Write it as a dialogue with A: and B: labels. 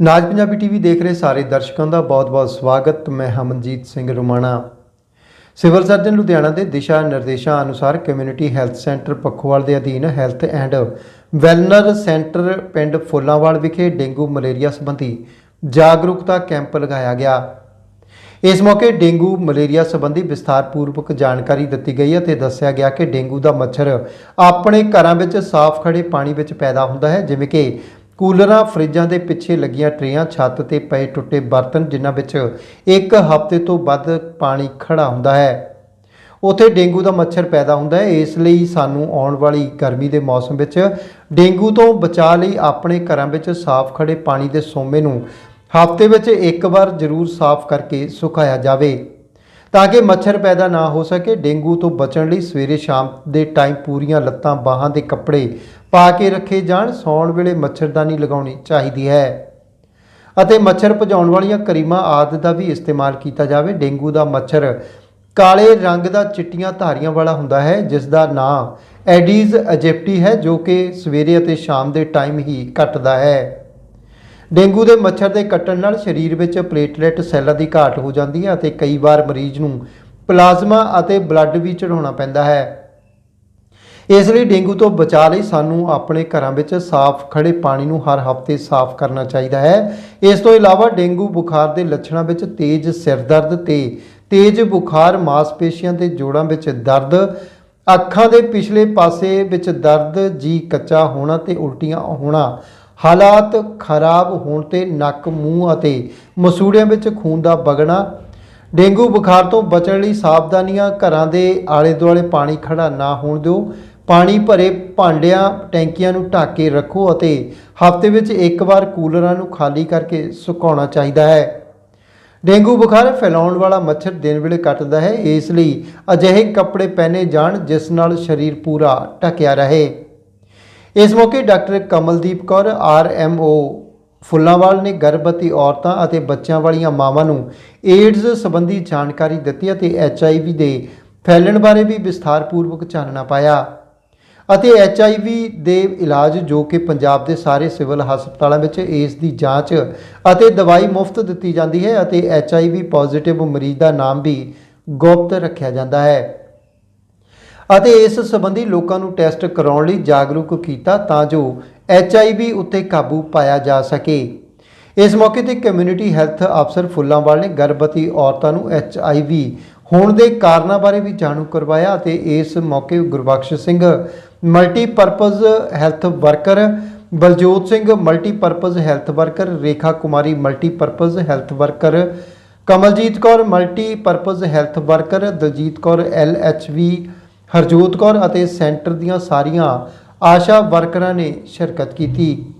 A: ਨਾਜ Punjabi TV ਦੇਖ ਰਹੇ ਸਾਰੇ ਦਰਸ਼ਕਾਂ ਦਾ ਬਹੁਤ-ਬਹੁਤ ਸਵਾਗਤ। ਮੈਂ ਹਮਨਜੀਤ ਸਿੰਘ ਰੁਮਾਣਾ। ਸਿਵਲ ਸਰਜਨ ਲੁਧਿਆਣਾ ਦੇ ਦਿਸ਼ਾ ਨਿਰਦੇਸ਼ਾਂ ਅਨੁਸਾਰ ਕਮਿਊਨਿਟੀ ਹੈਲਥ ਸੈਂਟਰ ਪੱਖੋਵਾਲ ਦੇ ਅਧੀਨ ਹੈਲਥ ਐਂਡ ਵੈਲਨਰ ਸੈਂਟਰ ਪਿੰਡ ਫੁੱਲਾਂਵਾਲ ਵਿਖੇ ਡੇਂਗੂ ਮਲੇਰੀਆ ਸੰਬੰਧੀ ਜਾਗਰੂਕਤਾ ਕੈਂਪ ਲਗਾਇਆ ਗਿਆ। ਇਸ ਮੌਕੇ ਡੇਂਗੂ ਮਲੇਰੀਆ ਸੰਬੰਧੀ ਵਿਸਥਾਰਪੂਰਵਕ ਜਾਣਕਾਰੀ ਦਿੱਤੀ ਗਈ ਅਤੇ ਦੱਸਿਆ ਗਿਆ ਕਿ ਡੇਂਗੂ ਦਾ ਮੱਛਰ ਆਪਣੇ ਘਰਾਂ ਵਿੱਚ ਸਾਫ਼ ਖੜੇ ਪਾਣੀ ਵਿੱਚ ਪੈਦਾ ਹੁੰਦਾ ਹੈ, ਜਿਵੇਂ ਕਿ ਕੂਲਰਾਂ ਫਰਿੱਜਾਂ ਦੇ ਪਿੱਛੇ ਲੱਗੀਆਂ ਟਰੇਆਂ ਛੱਤ ਤੇ ਪਏ ਟੁੱਟੇ ਬਰਤਨ, ਜਿਨ੍ਹਾਂ ਵਿੱਚ ਇੱਕ ਹਫ਼ਤੇ ਤੋਂ ਵੱਧ ਪਾਣੀ ਖੜਾ ਹੁੰਦਾ ਹੈ। ਉਥੇ ਡੇਂਗੂ ਦਾ ਮੱਛਰ ਪੈਦਾ ਹੁੰਦਾ ਹੈ। ਇਸ ਲਈ ਸਾਨੂੰ ਆਉਣ ਵਾਲੀ ਗਰਮੀ ਦੇ ਮੌਸਮ ਵਿੱਚ ਡੇਂਗੂ ਤੋਂ ਬਚਾਅ ਲਈ ਆਪਣੇ ਘਰਾਂ ਵਿੱਚ ਸਾਫ਼ ਖੜੇ ਪਾਣੀ ਦੇ ਸੋਮੇ ਨੂੰ ਹਫ਼ਤੇ ਵਿੱਚ ਇੱਕ ਵਾਰ ਜ਼ਰੂਰ ਸਾਫ਼ ਕਰਕੇ ਸੁਕਾਇਆ ਜਾਵੇ। ਤਾਂ ਕਿ ਮੱਛਰ ਪੈਦਾ ਨਾ ਹੋ ਸਕੇ, ਡੇਂਗੂ ਤੋਂ ਬਚਣ ਲਈ ਸਵੇਰੇ ਸ਼ਾਮ ਦੇ ਟਾਈਮ ਪੂਰੀਆਂ ਲੱਤਾਂ, ਬਾਹਾਂ ਦੇ ਕੱਪੜੇ ਪਾ ਕੇ ਰੱਖੇ ਜਾਣ, ਸੌਣ ਵੇਲੇ ਮੱਛਰਦਾਨੀ ਲਗਾਉਣੀ ਚਾਹੀਦੀ ਹੈ। ਅਤੇ ਮੱਛਰ ਭਜਾਉਣ ਵਾਲੀਆਂ ਕਰੀਮਾਂ ਆਦਿ ਦਾ ਵੀ ਇਸਤੇਮਾਲ ਕੀਤਾ ਜਾਵੇ। ਡੇਂਗੂ ਦਾ ਮੱਛਰ ਕਾਲੇ ਰੰਗ ਦਾ ਚਿੱਟੀਆਂ ਧਾਰੀਆਂ ਵਾਲਾ ਹੁੰਦਾ ਹੈ, ਜਿਸ ਦਾ ਨਾਂ ਐਡੀਜ਼ ਅਜਿਪਟੀ ਹੈ, ਜੋ ਕਿ ਸਵੇਰੇ ਅਤੇ ਸ਼ਾਮ ਦੇ ਟਾਈਮ ਹੀ ਕੱਟਦਾ ਹੈ। ਡੇਂਗੂ ਦੇ ਮੱਛਰ ਦੇ ਕੱਟਣ ਨਾਲ ਸਰੀਰ ਵਿੱਚ ਪਲੇਟਲੈਟ ਸੈੱਲਾਂ ਦੀ ਘਾਟ ਹੋ ਜਾਂਦੀ ਹੈ ਅਤੇ ਕਈ ਵਾਰ ਮਰੀਜ਼ ਨੂੰ ਪਲਾਜ਼ਮਾ ਅਤੇ ਬਲੱਡ ਵੀ ਚੜਾਉਣਾ ਪੈਂਦਾ ਹੈ। ਇਸ ਲਈ ਡੇਂਗੂ ਤੋਂ ਬਚਾਅ ਲਈ ਸਾਨੂੰ ਆਪਣੇ ਘਰਾਂ ਵਿੱਚ ਸਾਫ਼ ਖੜੇ ਪਾਣੀ ਨੂੰ ਹਰ ਹਫ਼ਤੇ ਸਾਫ਼ ਕਰਨਾ ਚਾਹੀਦਾ ਹੈ। ਇਸ ਤੋਂ ਇਲਾਵਾ ਡੇਂਗੂ ਬੁਖਾਰ ਦੇ ਲੱਛਣਾਂ ਵਿੱਚ ਤੇਜ਼ ਸਿਰ ਦਰਦ ਤੇ ਤੇਜ਼ ਬੁਖਾਰ, ਮਾਸਪੇਸ਼ੀਆਂ ਦੇ ਜੋੜਾਂ ਵਿੱਚ ਦਰਦ, ਅੱਖਾਂ ਦੇ ਪਿਛਲੇ ਪਾਸੇ ਵਿੱਚ ਦਰਦ, ਜੀ ਕੱਚਾ ਹੋਣਾ ਤੇ ਉਲਟੀਆਂ ਹੋਣਾ ਹਾਲਾਤ ਖਰਾਬ ਹੋਣ ਤੇ ਨੱਕ, ਮੂੰਹ ਅਤੇ ਮਸੂੜਿਆਂ ਵਿੱਚ ਖੂਨ ਦਾ ਵਗਣਾ, ਡੇਂਗੂ ਬੁਖਾਰ ਤੋਂ ਬਚਣ ਲਈ ਸਾਵਧਾਨੀਆਂ ਘਰਾਂ ਦੇ ਆਲੇ ਦੁਆਲੇ ਪਾਣੀ ਖੜਾ ਨਾ ਹੋਣ ਦਿਓ। ਪਾਣੀ ਭਰੇ ਭਾਂਡਿਆਂ, ਟੈਂਕੀਆਂ ਨੂੰ ਢੱਕ ਕੇ ਰੱਖੋ ਅਤੇ ਹਫ਼ਤੇ ਵਿੱਚ ਇੱਕ ਵਾਰ ਕੂਲਰਾਂ ਨੂੰ ਖਾਲੀ ਕਰਕੇ ਸੁਕਾਉਣਾ ਚਾਹੀਦਾ ਹੈ। ਡੇਂਗੂ ਬੁਖਾਰ ਫੈਲਾਉਣ ਵਾਲਾ ਮੱਛਰ ਦਿਨ ਵੇਲੇ ਕੱਟਦਾ ਹੈ, ਇਸ ਲਈ ਅਜਿਹੇ ਕੱਪੜੇ ਪਹਿਨੇ ਜਾਣ, ਜਿਸ ਨਾਲ ਸਰੀਰ ਪੂਰਾ ਢਕਿਆ ਰਹੇ। ਇਸ ਮੌਕੇ ਡਾਕਟਰ ਕਮਲਦੀਪ ਕੌਰ ਆਰਐਮਓ ਫੁੱਲਾਂਵਾਲ ਨੇ ਗਰਭਵਤੀ ਔਰਤਾਂ ਅਤੇ ਬੱਚਿਆਂ ਵਾਲੀਆਂ ਮਾਵਾਂ ਨੂੰ ਏਡਜ਼ ਸੰਬੰਧੀ ਜਾਣਕਾਰੀ ਦਿੱਤੀ ਅਤੇ ਐਚਆਈਵੀ ਦੇ ਫੈਲਣ ਬਾਰੇ ਵੀ ਵਿਸਥਾਰਪੂਰਵਕ ਚਾਨਣਾ ਪਾਇਆ ਅਤੇ ਐਚਆਈਵੀ ਦੇ ਇਲਾਜ ਜੋ ਕਿ ਪੰਜਾਬ ਦੇ ਸਾਰੇ ਸਿਵਲ ਹਸਪਤਾਲਾਂ ਵਿੱਚ ਇਸ ਦੀ ਜਾਂਚ ਅਤੇ ਦਵਾਈ ਮੁਫਤ ਦਿੱਤੀ ਜਾਂਦੀ ਹੈ ਅਤੇ ਐਚਆਈਵੀ ਪੋਜ਼ਿਟਿਵ ਮਰੀਜ਼ ਦਾ ਨਾਮ ਵੀ ਗੁਪਤ ਰੱਖਿਆ ਜਾਂਦਾ ਹੈ। ਅਤੇ ਇਸ ਸੰਬੰਧੀ ਲੋਕਾਂ ਨੂੰ ਟੈਸਟ ਕਰਾਉਣ ਲਈ ਜਾਗਰੂਕ ਕੀਤਾ ਤਾਂ ਜੋ ਐਚਆਈਵੀ ਉੱਤੇ ਕਾਬੂ ਪਾਇਆ ਜਾ ਸਕੇ। ਇਸ ਮੌਕੇ ਤੇ ਕਮਿਊਨਿਟੀ ਹੈਲਥ ਅਫਸਰ ਫੁੱਲਾਂਵਾਲ ਨੇ ਗਰਭਵਤੀ ਔਰਤਾਂ ਨੂੰ ਐਚਆਈਵੀ ਹੋਣ ਦੇ ਕਾਰਨਾਂ ਬਾਰੇ ਵੀ ਜਾਣੂ ਕਰਵਾਇਆ ਅਤੇ ਇਸ ਮੌਕੇ Gurbakhsh Singh, multipurpose health worker, Baljot Singh, multipurpose health worker, Rekha Kumari, multipurpose health worker, Kamaljit Kaur, multipurpose health worker, Daljit Kaur, LHV Harjot Kaur ਅਤੇ ਸੈਂਟਰ ਦੀਆਂ ਸਾਰੀਆਂ ਆਸ਼ਾ ਵਰਕਰਾਂ ਨੇ ਸ਼ਿਰਕਤ ਕੀਤੀ।